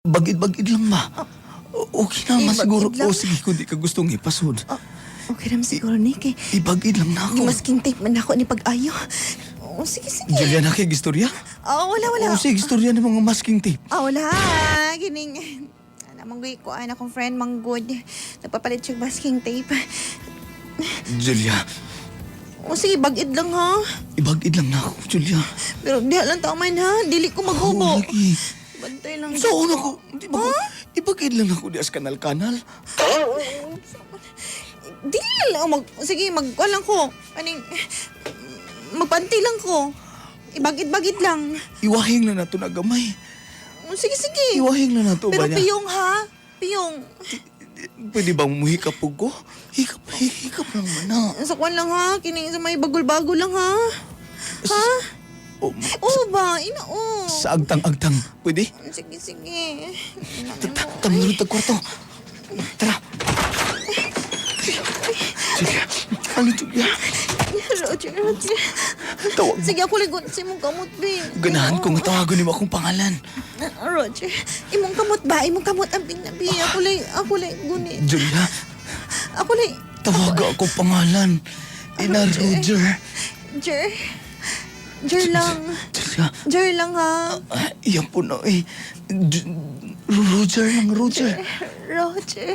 Bagid-bagid lang ma. O- Okay na ma siguro. lang? O sige, kung di ka gustong ipasod. Oh, okay naman siguro ni kay Ibagid lang na ako. masking tape man ako ni pag-ayo. Oh, sige, sige. Julia na kay gistorya? Oh, wala, wala. O sige, gistorya ng mga masking tape. Ah, wala. Gining. Ano, manggoy ko, ana kong friend, manggod. Nagpapalit siya masking tape. Julia, O sige, bagid lang ha. ibagid lang na ako, Julia. Pero di lang tao man ha. Dili ko Oo, maghubo. lagi. Bantay lang. So, una ko, di ba ko, ibagid lang ako di as kanal-kanal. Dili lang. Mag, sige, magkuha ko. Aning, magpanti lang ko. Ibagid-bagid lang. Iwahing na ito na gamay. O, sige, sige. Iwahing na ito ba Pero niya? piyong ha. Piyong. Pwede bang muhikap po ko? Hikap, hikap lang man na. Sa kwan lang ha. Kining sa may bagol-bagol lang ha. Ha? O, Oo ba? Ina, oo. Sa agtang-agtang, pwede? Sige, sige. Tamirod tag kwarto. Tara. Julia, ano Julia? Roger, Roger. Tawag. Sige, ako ligon sa imong kamot, babe. Ganahan kong tawagan ni mo akong pangalan. Roger, imong kamot ba? Imong kamot ang pinabi. Ako lay, ako lay, guni. Julia, Ako lay, tawaga ako pangalan. Ina Roger. Jer. Jer lang. Julia, Jer lang ha. ah, iyan po na eh. J- Roger lang, Roger. Roger.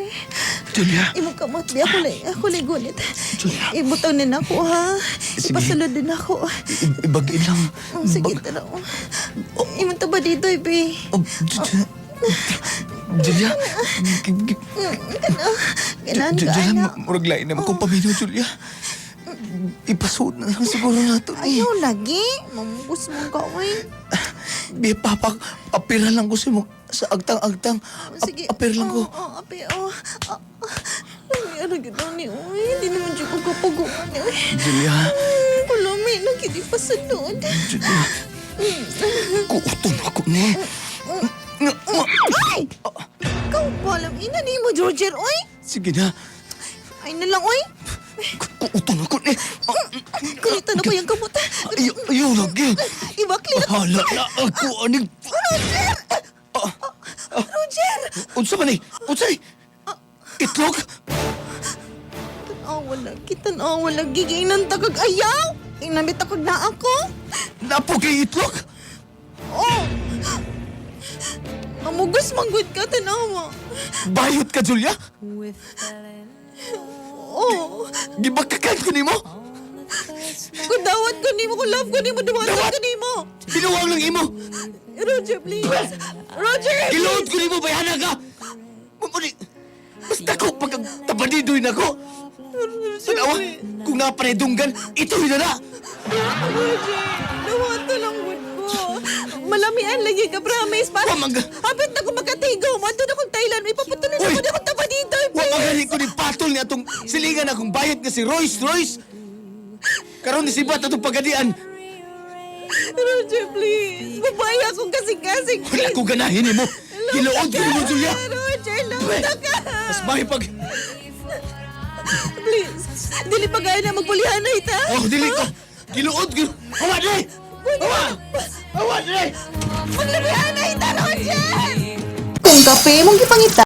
Julia, Imong kamot, ba? Ako lay, ako lay gunit. Julia. Ibutang din ako ha. Sige. Ipasulod din ako. i- lang. Oh, sige, Bag- tara. Imong ta ba dito, ibe? Oh, Ju- Julia, gi- gi- Ganan Ju- ka, Julia, anak. ma- murag lain naman kung pamino, Julia. Ipasod na lang siguro na ito eh. Ayaw lagi. Mamugos mo ka, oy. Bi, papak, apira lang ko sa mo sa agtang-agtang. Ap- Sige. apir lang ko. Oo, oh, api, oh. Ah, Ay, ano gito ni, oy. Hindi naman siya ko kapaguman, oy. Julia, Kulami, nakiti pa sa doon. Julia. Kuuton ako ni. Ay! Ikaw ba alam, ina ni mo, Roger, oy. Sige na. Ay na lang, oy. Kuuton ako ni. Kunita na ko yung kamot. Ay, ayaw lagi. Ibakli na. Hala na ako aning. Roger! Unsa man ni? Unsa ni? Itlog? Tanawa lagi, tanawa lagi. Gainan takag ayaw. Inamit takag na ako. Napo kay itlog? Oh! Mamugos manggod ka, tanawa. Bayot ka, Julia? Oh! Gibakakan ko nimo? Kung dawat ko nimo, kung love ko nimo, Dawat? ko nimo. Binuwang lang imo. Roger, please. Roger! Gilood ko nimo bayana ka. Mamuni. Basta ko pag tabadidoy na ko. Tanawa, kung nga panedunggan, ito na na. Roger, dawat ko lang good ko. Malamian lagi ka, promise. Para, hapit na ko makatigaw. Mato na kong Thailand. Ipaputunan ako na akong taba magaling ko ni patol ni atong silingan akong bayad nga si Royce Royce. Karon ni sibat atong pagadian. Roger, please. Babae akong kasing-kasing, Wala please. ko ganahin nimo. Hiluod ko nimo, Julia. Roger, lumta ka. Mas mahi pag... Please. Dili pa gaya na magpulihan na ita. Oh, dili ko. Hiluod ko. Hawa, dili! Hawa! Hawa, dili! Maglamihan na ita, Roger! Kung kape mong gipangita,